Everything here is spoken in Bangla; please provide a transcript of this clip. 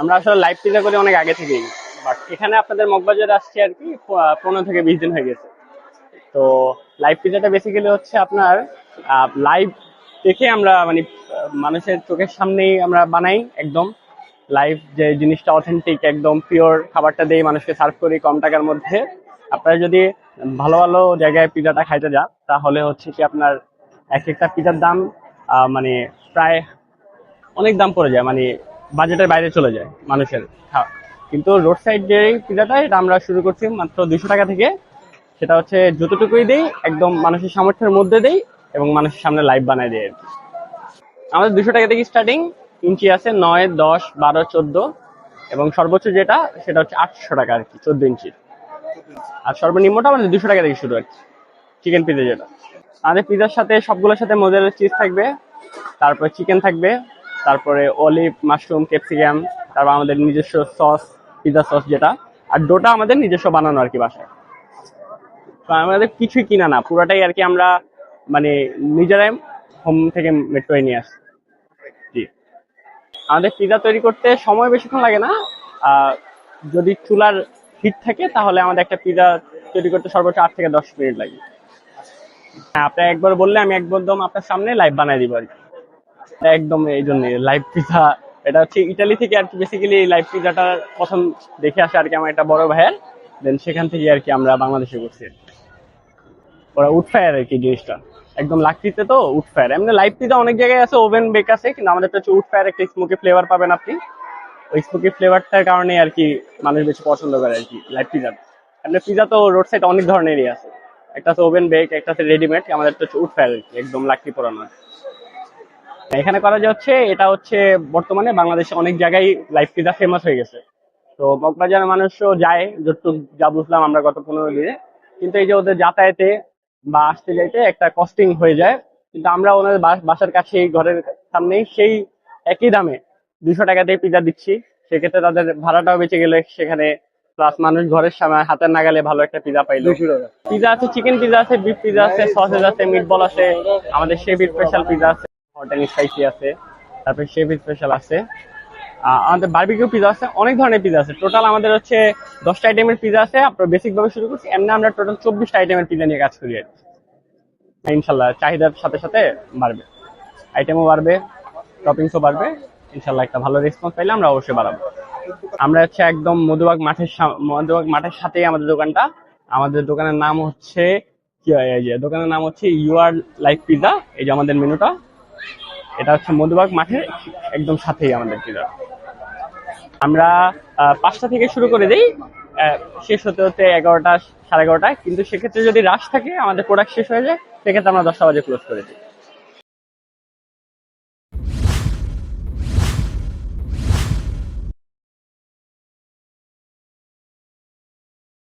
আমরা আসলে লাইভ পিজা করি অনেক আগে থেকেই বাট এখানে আপনাদের মগবাজারে আসছে আর কি পনেরো থেকে বিশ দিন হয়ে গেছে। তো লাইভ পিজাটা বেসিক্যালি হচ্ছে আপনার লাইভ দেখে আমরা মানে মানুষের চোখের সামনেই আমরা বানাই একদম। লাইভ যে জিনিসটা অথেন্টিক একদম পিওর খাবারটা দিয়ে মানুষকে সার্ভ করি কম টাকার মধ্যে। আপনারা যদি ভালো ভালো জায়গায় পিজাটা খাইতে যান, তাহলে হচ্ছে কি আপনার এক একটা পিজার দাম মানে প্রায় অনেক দাম পড়ে যায়। মানে বাজেটের বাইরে চলে যায় মানুষের খাওয়া। কিন্তু রোড সাইড যে পিজাটা, এটা আমরা শুরু করছি মাত্র দুশো টাকা থেকে। সেটা হচ্ছে যতটুকুই দেই, একদম মানুষের সামর্থ্যের মধ্যে দেই এবং মানুষের সামনে লাইভ বানায় দেয় আমাদের দুশো টাকা থেকে স্টার্টিং ইঞ্চি আছে নয়, দশ, বারো, চোদ্দ। এবং সর্বোচ্চ যেটা, সেটা হচ্ছে আটশো টাকা আর কি, চোদ্দ ইঞ্চির আর সর্বনিম্নটা আমাদের দুশো টাকা থেকে শুরু আর কি চিকেন পিজা যেটা। আমাদের পিজার সাথে, সবগুলোর সাথে মোজারেলা চিজ থাকবে, তারপর চিকেন থাকবে তারপরে অলিভ মাশরুম ক্যাপসিকাম তারপর আমাদের নিজস্ব সস পিজা সস যেটা আর ডোটা আমাদের নিজস্ব বানানো আর কি বাসায়। তো আমাদের কিছুই কিনা না পুরোটাই আর কি আমরা মানে নিজেরাই হোম থেকে মেট্রোয় নিয়ে আসি। জি। আমাদের পিজা তৈরি করতে সময় বেশিক্ষণ লাগে না যদি চুলার হিট থাকে তাহলে আমাদের একটা পিজা তৈরি করতে সর্বোচ্চ আট থেকে দশ মিনিট লাগে। হ্যাঁ আপনি একবার বললে আমি একদম আপনার সামনে লাইভ বানাই দিব আর কি। একদম এই জন্য লাইভ পিজা এটা হচ্ছে ইটালি থেকে আর কি বেসিক্যালি লাইভ পিজাটা প্রথম দেখে আসে আর কি আমার একটা বড় ভাইয়ের। দেন সেখান থেকে আর কি আমরা বাংলাদেশে করছি ওরা উড ফায়ার আর কি জিনিসটা। একদম লাকড়িতে তো উড ফায়ার এমনি লাইভ পিজা অনেক জায়গায় আছে ওভেন বেক আছে, কিন্তু আমাদের হচ্ছে উড ফায়ার একটা স্মোকি ফ্লেভার পাবেন আপনি। ওই স্মোকি ফ্লেভারটার কারণে আর কি মানুষ বেশি পছন্দ করে আর কি লাইভ পিজা এমনি পিজা তো রোড সাইড অনেক ধরনেরই আছে। একটা আছে ওভেন বেক একটা আছে রেডিমেড আমাদের তো উড ফায়ার আর কি, একদম লাকড়ি পোড়ানো আর কি। এখানে করা যাচ্ছে এটা হচ্ছে বর্তমানে বাংলাদেশে অনেক জায়গায় লাইভ পিজা ফেমাস হয়ে গেছে। তো মগবাজারের মানুষও যায় যতটুকু যা বুঝলাম আমরা গত পনেরো দিনে। কিন্তু এই যে ওদের যাতায়াতে বা আসতে যাইতে একটা কস্টিং হয়ে যায়। কিন্তু আমরা ওনাদের বাসার কাছে ঘরের সামনেই সেই একই দামে দুশো টাকাতে পিজা দিচ্ছি। সেক্ষেত্রে তাদের ভাড়াটাও বেঁচে গেলে সেখানে প্লাস মানুষ ঘরের সামনে হাতের নাগালে ভালো একটা পিজা পাইলো। পিজা আছে চিকেন পিজা আছে বিফ পিজা আছে সসেজ আছে মিটবল আছে আমাদের শেফ স্পেশাল পিজা আছে। অ্যান্ড স্পাইসি আছে, তারপরে শেফ স্পেশাল আছে। আমাদের বারবিকিউ পিজা আছে, অনেক ধরনের পিজা আছে। টোটাল আমাদের হচ্ছে দশটা আইটেমের পিজা আছে আপনার বেসিক ভাবে শুরু করছি, এমনি আমরা টোটাল চব্বিশটা আইটেমের পিজা নিয়ে কাজ করি আর ইনশাল্লাহ, চাহিদার সাথে সাথে বাড়বে। আইটেমও বাড়বে টপিংসও বাড়বে, ইনশাল্লাহ একটা ভালো রেসপন্স পাইলে আমরা অবশ্যই বাড়াবো। আমরা হচ্ছে একদম মধুবাগ মাঠের মধুবাগ মাঠের সাথেই আমাদের দোকানটা। আমাদের দোকানের নাম হচ্ছে কি হয় দোকানের নাম হচ্ছে ইউ আর লাইফ পিজা এই যে আমাদের মেনুটা এটা হচ্ছে মধুবাগ মাঠের একদম সাথেই আমাদের ডিলার আমরা পাঁচটা থেকে শুরু করে দিই। শেষ হতে হতে এগারোটা, সাড়ে এগারোটা কিন্তু সেক্ষেত্রে যদি রাশ থাকে, আমাদের প্রোডাক্ট শেষ হয়ে যায়, সেক্ষেত্রে আমরা দশটা বাজে ক্লোজ করে দিই।